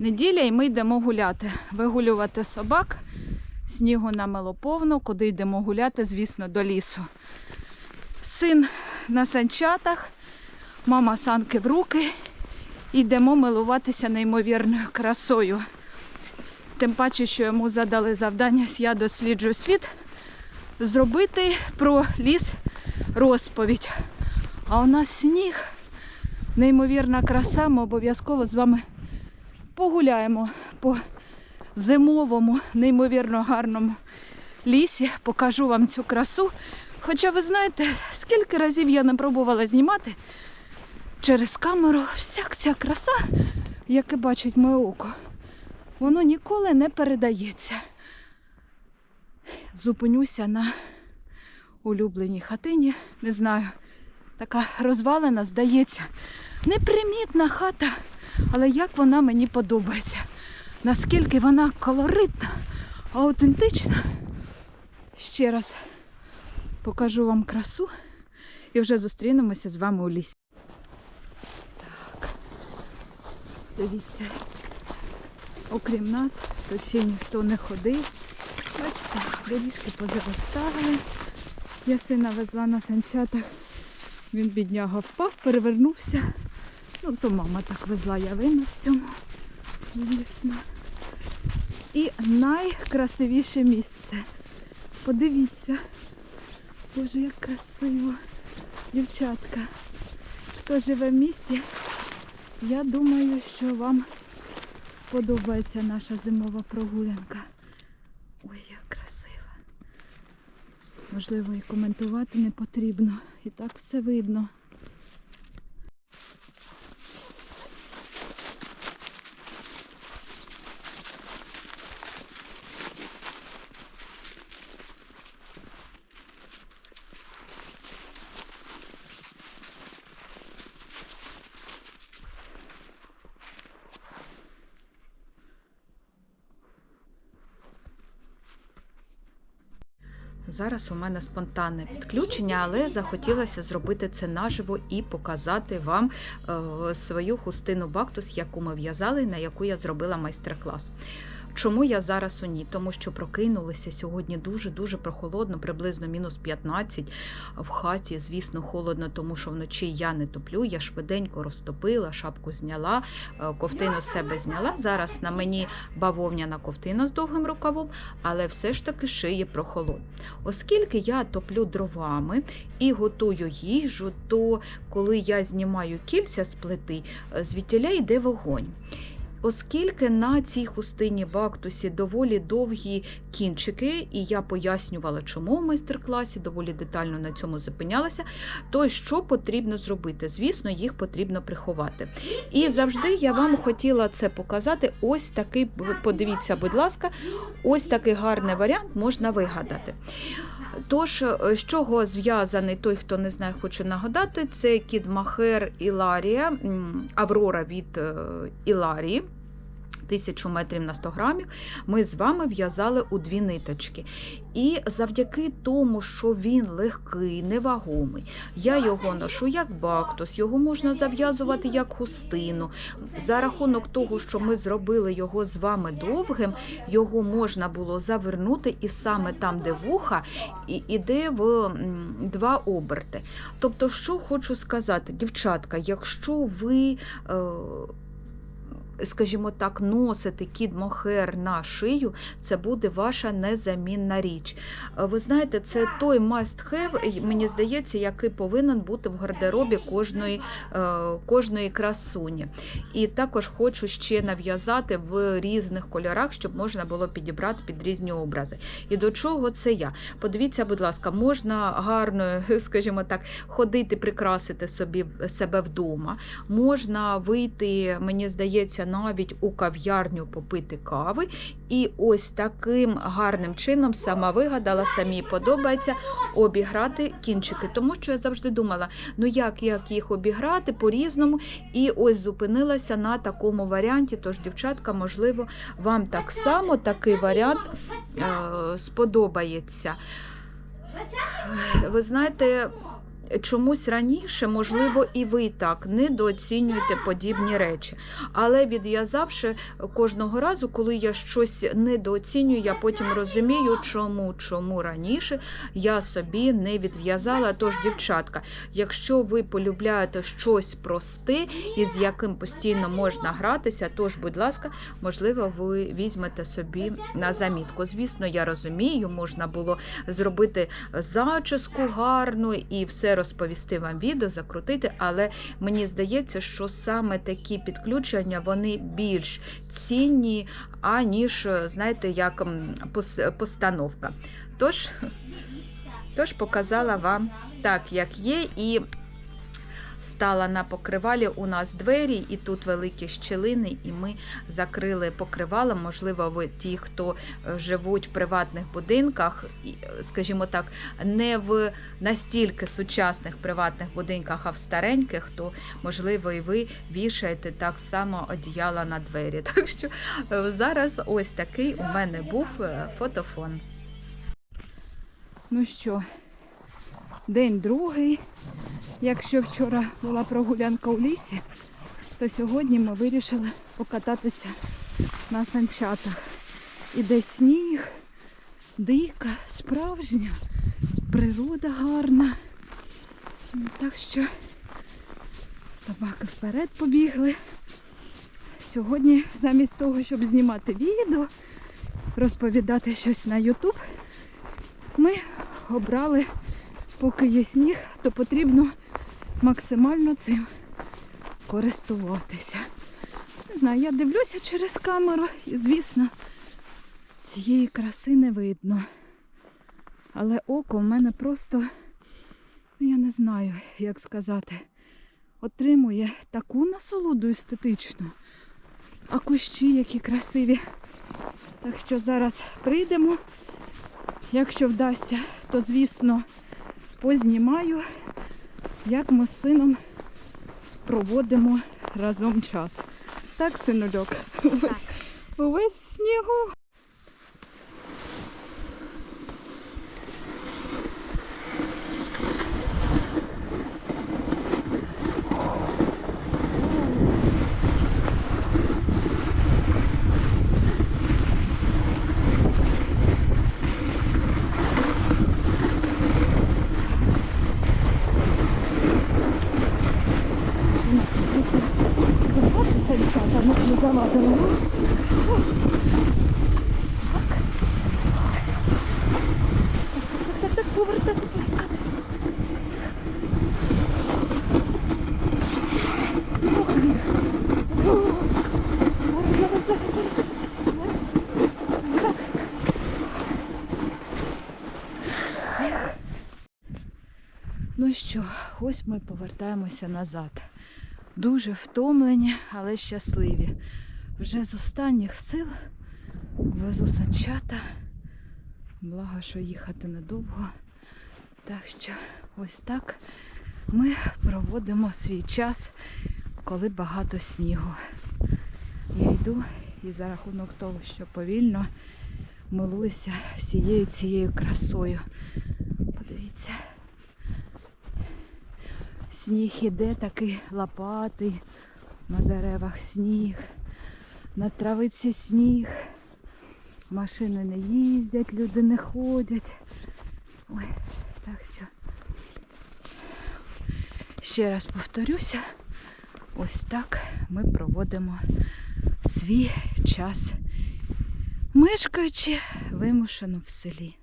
Неділя і ми йдемо гуляти, вигулювати собак. Снігу намело повно, куди йдемо гуляти, звісно, до лісу. Син на санчатах, мама санки в руки. Йдемо милуватися неймовірною красою. Тим паче, що йому задали завдання «Я досліджую світ зробити про ліс розповідь. А у нас сніг, неймовірна краса. Ми обов'язково з вами погуляємо по зимовому, неймовірно гарному лісі. Покажу вам цю красу. Хоча ви знаєте, скільки разів я не пробувала знімати через камеру всяк ця краса, яке бачить моє око, воно ніколи не передається. Зупинюся на улюбленій хатині. Не знаю, така розвалена, здається. Непримітна хата, але як вона мені подобається. Наскільки вона колоритна, аутентична. Ще раз покажу вам красу і вже зустрінемося з вами у лісі. Так. Дивіться, окрім нас, тут ще ніхто не ходив. Бачите, доріжки позароставили. Я сина везла на санчатах. Він бідняга впав, перевернувся. Ну, то мама так везла, я винна в цьому, звісно. І найкрасивіше місце. Подивіться. Боже, як красиво. Дівчатка. Хто живе в місті, я думаю, що вам сподобається наша зимова прогулянка. Ой, як красиво. Можливо, і коментувати не потрібно. І так все видно. Зараз у мене спонтанне підключення, але захотілося зробити це наживо і показати вам е, свою хустину бактус, яку ми в'язали, на яку я зробила майстер-клас. Чому я зараз у ній? Тому що прокинулися сьогодні дуже-дуже прохолодно, приблизно мінус 15 в хаті. Звісно, холодно, тому що вночі я не топлю. Я швиденько розтопила, шапку зняла, е, ковтину з себе зняла. Зараз на мені бавовняна ковтина з довгим рукавом, але все ж таки шиє прохолодно. Оскільки я топлю дровами і готую їжу, то коли я знімаю кільця з плити, е, звідтіля йде вогонь. Оскільки на цій хустині бактусі доволі довгі кінчики, і я пояснювала, чому в майстер-класі доволі детально на цьому зупинялася, то що потрібно зробити? Звісно, їх потрібно приховати. І завжди я вам хотіла це показати. Ось такий, подивіться, будь ласка, ось такий гарний варіант можна вигадати. Тож, з чого зв'язаний той, хто не знає, хочу нагадати, це кіт Махер Іларія, Аврора від е, Іларії. Тисячу метрів на 100 грамів ми з вами в'язали у дві ниточки. І завдяки тому, що він легкий, невагомий, я його ношу як бактус, його можна зав'язувати як хустину. За рахунок того, що ми зробили його з вами довгим, його можна було завернути і саме там, де вуха, іде в два оберти. Тобто, що хочу сказати, дівчатка, якщо ви. Е, скажімо так, носити кід мохер на шию, це буде ваша незамінна річ. Е, Ви знаєте, це той must have, мені здається, який повинен бути в гардеробі кожної, е, кожної красуні. І також хочу ще нав'язати в різних кольорах, щоб можна було підібрати під різні образи. І до чого це я? Подивіться, будь ласка, можна гарно, скажімо так, ходити, прикрасити собі себе вдома. Можна вийти, мені здається, навіть у кав'ярню попити кави. І ось таким гарним чином сама вигадала, самі подобається обіграти кінчики. Тому що я завжди думала, ну як, як їх обіграти по-різному. І ось зупинилася на такому варіанті. Тож, дівчатка, можливо, вам так само такий варіант е, сподобається. Ви знаєте, чомусь раніше, можливо, і ви так недооцінюєте подібні речі. Але відв'язавши кожного разу, коли я щось недооцінюю, я потім розумію, чому, чому раніше я собі не відв'язала. Тож, дівчатка, якщо ви полюбляєте щось просте і з яким постійно можна гратися, тож, будь ласка, можливо, ви візьмете собі на замітку. Звісно, я розумію, можна було зробити зачіску гарну і все розповісти вам відео, закрутити, але мені здається, що саме такі підключення вони більш цінні, аніж, знаєте, як постановка. Тож, тож показала вам так, як є, і стала на покривалі у нас двері, і тут великі щілини, і ми закрили покривалом. Можливо, ви ті, хто е, живуть в приватних будинках, е, скажімо так, не в настільки сучасних приватних будинках, а в стареньких, то можливо і ви вішаєте так само одіяла на двері. Так що е, зараз ось такий у мене був фотофон. Ну що, день другий. Якщо вчора була прогулянка у лісі, то сьогодні ми вирішили покататися на санчатах. Іде сніг, дика, справжня, природа гарна. Ну, Так що собаки вперед побігли. Сьогодні, замість того, щоб знімати відео, розповідати щось на YouTube, ми обрали, поки є сніг, то потрібно максимально цим користуватися. Не знаю, я дивлюся через камеру і, звісно, цієї краси не видно. Але око в мене просто, ну, я не знаю, як сказати, отримує таку насолоду естетичну, а кущі які красиві. Так що зараз прийдемо. Якщо вдасться, то звісно познімаю, як ми з сином проводимо разом час. Так, синульок? Увесь, увесь в снігу. Не завадили. Так, так, так, повертати, повертати. Зараз, зараз. Так. Ну що, ось ми повертаємося назад. Дуже втомлені, але щасливі. Вже з останніх сил везу санчата. Благо, що їхати недовго. Так що ось так ми проводимо свій час, коли багато снігу. Я йду і за рахунок того, що повільно милуюся всією цією красою. Подивіться. Сніг іде такий лопатий, на деревах сніг, на травиці сніг. Машини не їздять, люди не ходять. Ой, так що ще раз повторюся, ось так ми проводимо свій час, мешкаючи вимушено в селі.